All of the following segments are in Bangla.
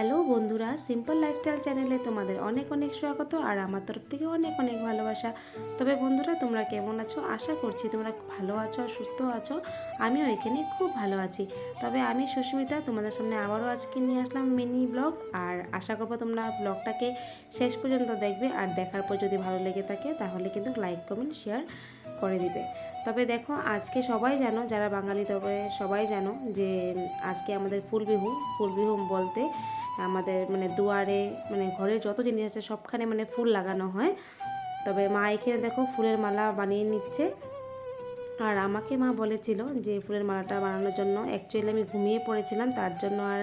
হ্যালো বন্ধুরা সিম্পল লাইফস্টাইল চ্যানেলে তোমাদের অনেক অনেক স্বাগত আর আমার তরফ থেকে অনেক অনেক ভালোবাসা। তবে বন্ধুরা, তোমরা কেমন আছো? আশা করছি তোমরা ভালো আছো আর সুস্থ আছো। আমিও এখানে খুব ভালো আছি। তবে আমি সুস্মিতা, তোমাদের সামনে আবারও আজকে নিয়ে আসলাম মিনি ব্লগ আর আশা করব তোমরা ব্লগটাকে শেষ পর্যন্ত দেখবে আর দেখার পর যদি ভালো লেগে থাকে তাহলে কিন্তু লাইক কমেন্ট শেয়ার করে দিবে। তবে দেখো, আজকে সবাই জানো, যারা বাঙালি, তবে সবাই জানো যে আজকে আমাদের ফুল বিহু ফুল বিহু বলতে আমাদের মানে দুয়ারে মানে ঘরের যত জিনিস আছে সবখানে মানে ফুল লাগানো হয়। তবে মা এখানে দেখো ফুলের মালা বানিয়ে নিচ্ছে। আর আমাকে মা বলেছিল যে ফুলের মালাটা বানানোর জন্য। অ্যাকচুয়ালি আমি ঘুমিয়ে পড়েছিলাম, তার জন্য আর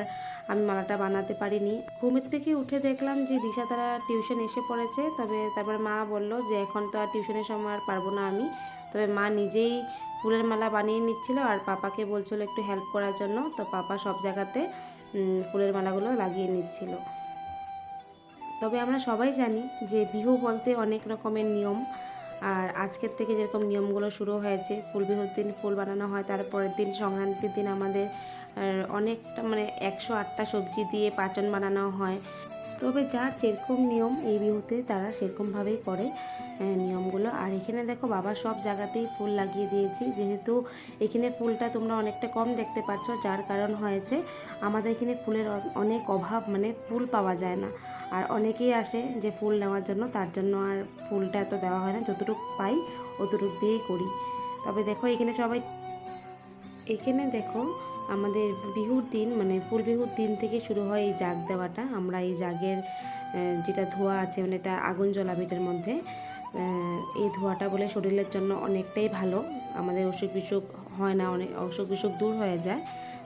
আমি মালাটা বানাতে পারিনি। ঘুমের থেকে উঠে দেখলাম যে দিশা তারা টিউশন এসে পড়েছে। তবে তারপর মা বলল যে এখন তো আর টিউশনের সময় আর পারব না আমি। তবে মা নিজেই ফুলের মালা বানিয়ে নিচ্ছিল আর পাপাকে বলছিল একটু হেল্প করার জন্য। তো পাপা সব জায়গাতে ফুলের মালাগুলো লাগিয়ে নিচ্ছিল। তবে আমরা সবাই জানি যে বিহু বলতে অনেক রকমের নিয়ম। আর আজকের থেকে যেরকম নিয়মগুলো শুরু হয়েছে, ফুল বিহুর দিন ফুল বানানো হয় তারপরের দিন সংক্রান্তির দিন আমাদের অনেকটা মানে একশো আটটা সবজি দিয়ে পাচন বানানো হয়। তবে যার যেরকম নিয়ম এই বিহুতে তারা সেরকমভাবেই করে নিয়মগুলো। আর এখানে দেখো বাবা সব জায়গাতেই ফুল লাগিয়ে দিয়েছি। যেহেতু এখানে ফুলটা তোমরা অনেকটা কম দেখতে পাচ্ছ, যার কারণ হয়েছে আমাদের এখানে ফুলের অনেক অভাব মানে ফুল পাওয়া যায় না। আর অনেকেই আসে যে ফুল নেওয়ার জন্য, তার জন্য আর ফুলটা এত দেওয়া হয় না। যতটুকু পাই অতটুকু দিয়েই করি। তবে দেখো এখানে সবাই, এখানে দেখো আমাদের বিহুর দিন মানে ফুল বিহুর দিন থেকে শুরু হয় এই জাগ দেওয়াটা। আমরা এই জাগের যেটা ধোয়া আছে মানে এটা আগুন জ্বলাবে এটার মধ্যে এই ধোঁয়াটা বলে শরীরের জন্য অনেকটাই ভালো। আমাদের অসুখ বিসুখ হয় না, অনেক, অসুখ বিসুখ দূর হয়ে যায়।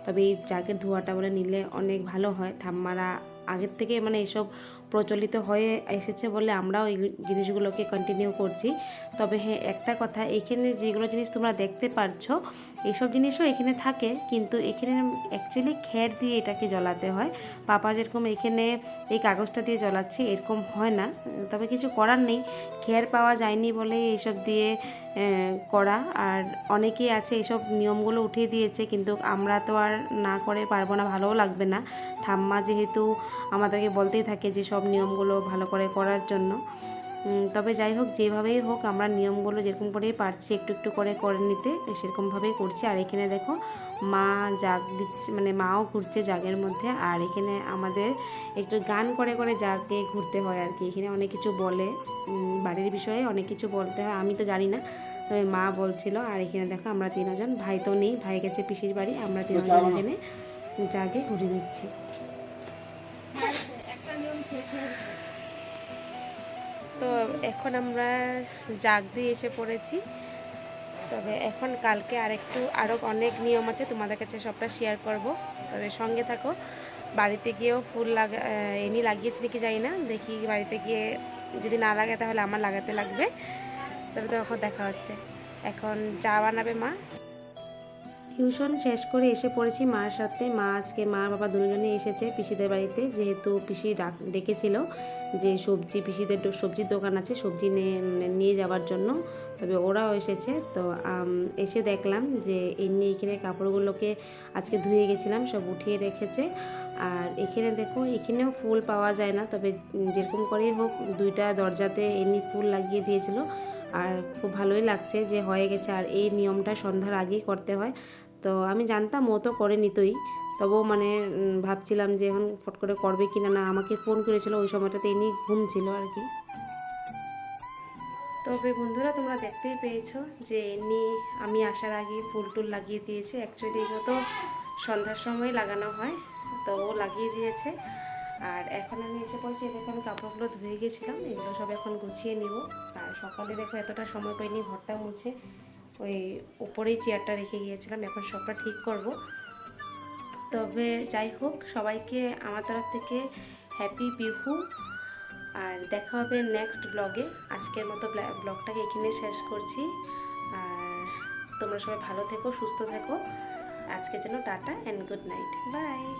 তবে এই জাগের ধোঁয়াটা বলে নিলে অনেক ভালো হয়। ঠাম্মারা আগের থেকে মানে এসব প্রচলিত হয়ে এসেছে বলে আমরাও এই জিনিসগুলোকে কন্টিনিউ করছি। তবে হ্যাঁ একটা কথা, এখানে যেগুলো জিনিস তোমরা দেখতে পারছ এইসব জিনিসও এখানে থাকে, কিন্তু এখানে অ্যাকচুয়ালি খ্যার দিয়ে এটাকে জ্বলাতে হয়। পাপা যেরকম এখানে এই কাগজটা দিয়ে জ্বলাচ্ছে, এরকম হয় না। তবে কিছু করার নেই খ্যার পাওয়া যায়নি বলে এইসব দিয়ে করা। আর অনেকেই আছে এইসব নিয়মগুলো উঠিয়ে দিয়েছে, কিন্তু আমরা তো আর না করে পারব না, ভালোও লাগবে না। ঠাম্মা যেহেতু আমাদেরকে বলতেই থাকে যে সব নিয়মগুলো ভালো করে করার জন্য। তবে যাই হোক যেভাবেই হোক আমরা নিয়মগুলো যেরকম করেই পারছি একটু একটু করে করে নিতে সেরকমভাবেই করছি। আর এখানে দেখো মা জাগ দিচ্ছে মানে মাও ঘুরছে জাগের মধ্যে। আর এখানে আমাদের একটু গান করে করে জাগে ঘুরতে হয় আর কি। এখানে অনেক কিছু বলে বাড়ির বিষয়ে অনেক কিছু বলতে হয়। আমি তো জানি না তবে মা বলছিল। আর এখানে দেখো আমরা তিনজন ভাই তো নেই ভাই গেছে পিসির বাড়ি। আমরা তিনজন এখানে জাগে ঘুরে নিচ্ছি। তো এখন আমরা জাগ দিয়ে এসে পড়েছি। তবে এখন কালকে আরেকটু আরও অনেক নিয়ম আছে, তোমাদের কাছে সবটা শেয়ার করব। তবে সঙ্গে থাকো, বাড়িতে গিয়েও ফুল লাগা এমনি লাগিয়েছি নাকি জানি না। দেখি বাড়িতে গিয়ে যদি না লাগে তাহলে আমার লাগাতে লাগবে। তবে তো এখন দেখা হচ্ছে। এখন চা বানাবে মা। টিউশন শেষ করে এসে পড়েছি মার সাথে। মা আজকে মা বাবা দুজনে এসেছে পিসিদের বাড়িতে। যেহেতু পিসি ডাক ডেকেছিল যে সবজি, পিসিদের সবজির দোকান আছে, সবজি নিয়ে যাওয়ার জন্য। তবে ওরাও এসেছে। তো এসে দেখলাম যে এমনি এখানে কাপড়গুলোকে আজকে ধুয়ে গেছিলাম, সব উঠিয়ে রেখেছে। আর এখানে দেখো, এখানেও ফুল পাওয়া যায় না। তবে যেরকম করেই হোক, দুইটা দরজাতে এমনি ফুল লাগিয়ে দিয়েছিল। আর খুব ভালোই লাগছে যে হয়ে গেছে। আর এই নিয়মটা সন্ধ্যার আগেই করতে হয়। তো আমি জানতাম ও তো করে নিতই তবুও মানে ভাবছিলাম যে এখন ফট করে করবে কি না না, আমাকে ফোন করেছিল, ওই সময়টাতে এমনি ঘুম ছিল আর কি। তবে বন্ধুরা, তোমরা দেখতেই পেয়েছ যে এমনি আমি আসার আগে ফুল টুল লাগিয়ে দিয়েছে। অ্যাকচুয়ালি এগুলো তো সন্ধ্যার সময় লাগানো হয়, তো ও লাগিয়ে দিয়েছে। আর এখন আমি এসে পড়ছি আমি কাপড়গুলো ধুয়ে গেছিলাম, এগুলো সব এখন গুছিয়ে নিব। আর সকালে দেখো, এতটা সময় পাইনি, ঘরটা মুছে। ওই উপরেই চেয়ারটা রেখে গিয়েছিলাম, এখন সবটা ঠিক করব। তবে যাই হোক, সবাইকে আমার তরফ থেকে হ্যাপি বিহু। আর দেখা হবে নেক্সট ব্লগে আজকের মতো ব্লা- ব্লগটাকে এখানে শেষ করছি। আর তোমরা সবাই ভালো থেকো, সুস্থ থেকো। আজকের জন্য tata and good night bye